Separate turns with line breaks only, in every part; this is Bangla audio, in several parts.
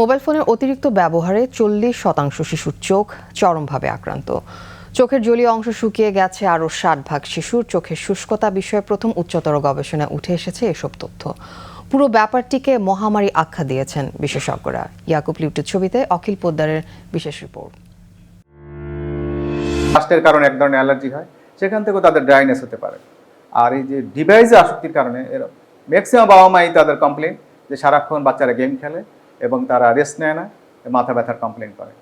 মোবাইল ফোনের অতিরিক্ত ব্যবহারে চল্লিশ শতাংশ শিশুর চোখ চরমভাবে আক্রান্ত। চোখের জলীয় অংশ শুকিয়ে গেছে আরও ষাট ভাগ শিশুর। চোখের শুষ্কতা বিষয়ে প্রথম উচ্চতর গবেষণায় উঠে এসেছে এসব তথ্য। পুরো ব্যাপারটিকে মহামারী আখ্যা দিয়েছেন বিশেষজ্ঞরা। ইয়াকুব লিউটের ছবিতে অখিল পোদ্দারের বিশেষ রিপোর্ট।
ফাস্টের কারণে এক ধরনের অ্যালার্জি হয়, সেখান থেকেও তাদের ড্রাইনেস হতে পারে। আর এই যে ডিভাইসে আসক্তির কারণে এর ম্যাক্সিমাম বাবা মাই তাদের কমপ্লেন যে সারাক্ষণ বাচ্চারা গেম খেলে এবং তারা রেস্ট নেয় না, মাথা ব্যথার কমপ্লেন করে।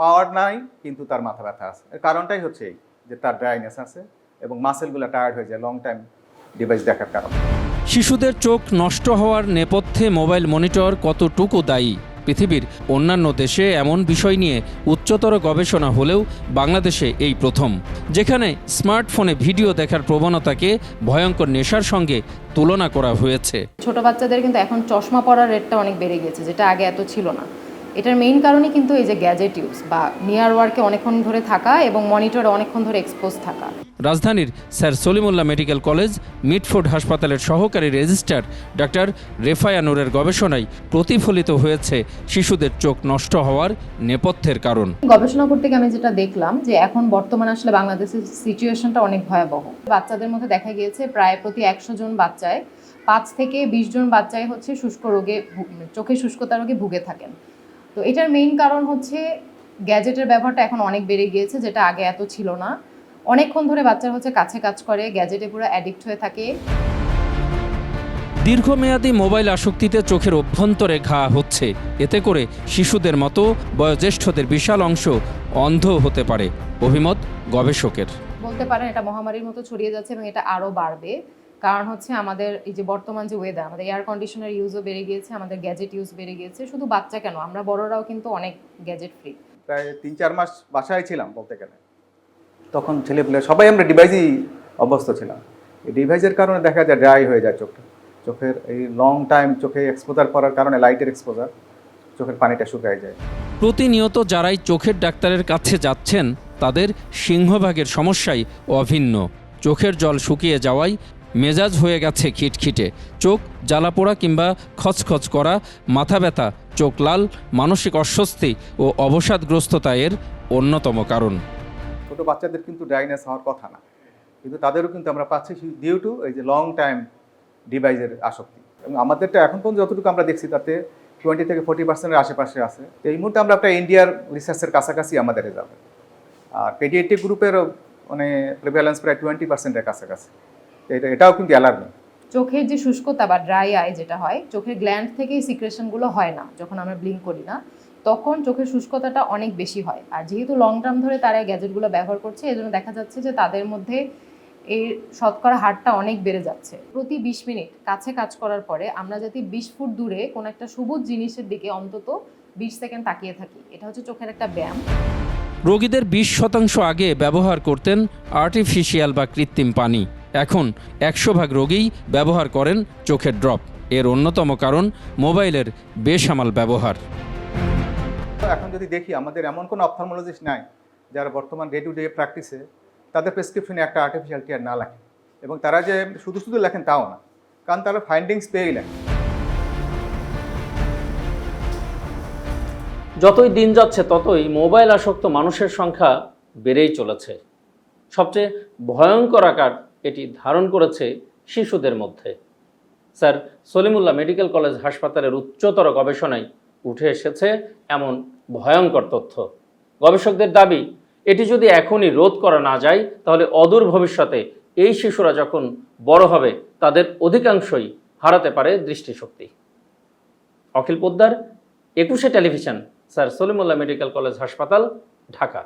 পাওয়ার নাই, কিন্তু তার মাথা ব্যথা আছে। এর কারণটাই হচ্ছে এই, যে তার ড্রাইনেস আছে এবং মাসেলগুলো টায়ার্ড হয়ে যায় লং টাইম ডিভাইস দেখার কারণে।
শিশুদের চোখ নষ্ট হওয়ার নেপথ্যে মোবাইল মনিটর কতটুকু দায়ী? পৃথিবীর অন্যান্য দেশে এমন বিষয় নিয়ে উচ্চতর গবেষণা হলেও বাংলাদেশে এই প্রথম, যেখানে স্মার্টফোনে ভিডিও দেখার প্রবণতাকে ভয়ঙ্কর নেশার সঙ্গে তুলনা করা হয়েছে।
ছোট বাচ্চাদের কিন্তু এখন চশমা পরার রেটটা অনেক বেড়ে গেছে, যেটা আগে এত ছিল না। এটার মেইন কারণই কিন্তু এই যে গ্যাজেট ইউজ বা নিয়ার ওয়ার্কে অনেকক্ষণ ধরে থাকা এবং মনিটরে অনেকক্ষণ ধরে এক্সপোজ থাকা।
রাজধানীর sir Salimullah medical college Mitford হাসপাতালের সহকারী রেজিস্ট্রার ডাক্তার রেফায়ানুরের গবেষণায় প্রতিফলিত হয়েছে শিশুদের চোখ নষ্ট হওয়ার নেপথ্যের কারণ।
গবেষণা করতে গিয়ে আমি যেটা দেখলাম যে এখন বর্তমানে আসলে বাংলাদেশের সিচুয়েশনটা অনেক ভয়াবহ। বাচ্চাদের মধ্যে দেখা গিয়েছে প্রায় প্রতি একশো জন বাচ্চায় পাঁচ থেকে বিশ জন বাচ্চায় হচ্ছে শুষ্ক রোগে চোখে শুষ্কতা রোগে ভুগে থাকেন। তো এটার মেইন কারণ হচ্ছে গ্যাজেটের ব্যবহারটা এখন অনেক বেড়ে গিয়েছে যেটা আগে এত ছিল না। অনেকক্ষণ ধরে বাচ্চারা হচ্ছে কাছে কাজ করে গ্যাজেটে পুরো অ্যাডিক্ট হয়ে থাকে।
দীর্ঘমেয়াদী মোবাইল আসক্তিতে চোখের অভ্যন্তরে ঘা হচ্ছে। এতে করে শিশুদের মতো বয়োজ্যেষ্ঠদের বিশাল অংশ অন্ধ হতে পারে অভিমত গবেষকের।
বলতে পারেন এটা মহামারীর মতো ছড়িয়ে যাচ্ছে এবং এটা আরও বাড়বে। কারণ হচ্ছে আমাদের এই যে বর্তমান যে ওয়েদার আমাদের এয়ার কন্ডিশনার ইউজও বেড়ে গিয়েছে আমাদের গ্যাজেট ইউজ বেড়ে গিয়েছে। শুধু বাচ্চা কেন আমরা বড়রাও কিন্তু অনেক গ্যাজেট ফ্রি
প্রায় তিন চার মাস বাসায় ছিলাম বলতে গেলে। তখন ছেলেপুলে সবাই আমরা ডিভাইসই অভ্যস্ত ছিলাম। এই ডিভাইসের কারণে দেখা যায় ড্রাই হয়ে যায় চোখটা। চোখের এই লং টাইম চোখে এক্সপোজার করার কারণে লাইটের এক্সপোজার চোখের পানিটা শুকায় যায়।
প্রতিনিয়ত যারাই চোখের ডাক্তারের কাছে যাচ্ছেন তাদের সিংহভাগের সমস্যাই অভিন্ন। চোখের জল শুকিয়ে যাওয়ায় মেজাজ হয়ে গেছে খিটখিটে। চোখ জ্বালাপোড়া কিংবা খচখচ করা, মাথা ব্যথা, চোখ লাল, মানসিক অস্বস্তি ও অবসাদগ্রস্ততা এর অন্যতম কারণ।
ছোট বাচ্চাদের কিন্তু ড্রাইনেস হওয়ার কথা না। কিন্তু তাদেরও কিন্তু আমরা পাচ্ছি ডিউ টু এই যে লং টাইম ডিভাইসের আসক্তি। এবং আমাদেরটা এখন পর্যন্ত যতটুকু আমরা দেখছি তাতে টোয়েন্টি থেকে ফোর্টি পার্সেন্টের আশেপাশে আছে। তো এই মুহূর্তে আমরা একটা ইন্ডিয়ার রিসার্চের কাছাকাছি আমাদের রেজাল্ট আর পেডিয়েটিক গ্রুপের মানে প্রিভ্যালেন্স প্রায় টোয়েন্টি পার্সেন্টের কাছাকাছি। এটা এটাও কিন্তু অ্যালার্মিং
চোখের যে শুষ্কতা বা ড্রাই আই যেটা হয় চোখের গ্ল্যান্ড থেকেই সিক্রেশনগুলো হয় না যখন আমরা ব্লিঙ্ক করি না তখন চোখের শুষ্কতাটা অনেক বেশি হয়। আর যেহেতু লং টার্ম ধরে তারা এই গ্যাজেটগুলো ব্যবহার করছে এজন্য দেখা যাচ্ছে যে তাদের মধ্যে এই শতকরা হারটা অনেক বেড়ে যাচ্ছে। প্রতি বিশ মিনিট কাছে কাজ করার পরে আমরা যদি বিশ ফুট দূরে কোনো একটা সবুজ জিনিসের দিকে অন্তত বিশ সেকেন্ড তাকিয়ে থাকি এটা হচ্ছে চোখের একটা ব্যায়াম।
রোগীদের বিশ শতাংশ আগে ব্যবহার করতেন আর্টিফিশিয়াল বা কৃত্রিম পানি। এখন একশো ভাগ রোগীই ব্যবহার করেন চোখের ড্রপ। এর অন্যতম কারণ মোবাইলের বেসামাল ব্যবহার।
তো এখন যদি দেখি আমাদের এমন কোনো অপথলমোলজিস্ট নাই যারা বর্তমান ডে টু ডে প্র্যাকটিসে তাদের প্রেসক্রিপশনে একটা আর্টিফিশিয়াল টিয়ার না লেখেন এবং তারা যে শুধু শুধু লেখেন তাও না কারণ তারা ফাইন্ডিংস পেয়েই লেখেন
যতই দিন যাচ্ছে ততই মোবাইল আসক্ত মানুষের সংখ্যা বেড়েই চলেছে। সবচেয়ে ভয়ঙ্কর আকার এটি ধারণ করেছে শিশুদের মধ্যে। স্যার, সলিমুল্লাহ মেডিকেল কলেজ হাসপাতালের উচ্চতর গবেষণায় উঠে এসেছে এমন ভয়ঙ্কর তথ্য। গবেষকদের দাবি, এটি যদি এখনই রোধ করা না যায়, তাহলে অদূর ভবিষ্যতে এই শিশুরা যখন বড় হবে, তাদের অধিকাংশই হারাতে পারে দৃষ্টিশক্তি। Akhil Poddar, Ekushey television, sir Salimullah medical college হাসপাতাল, ঢাকা।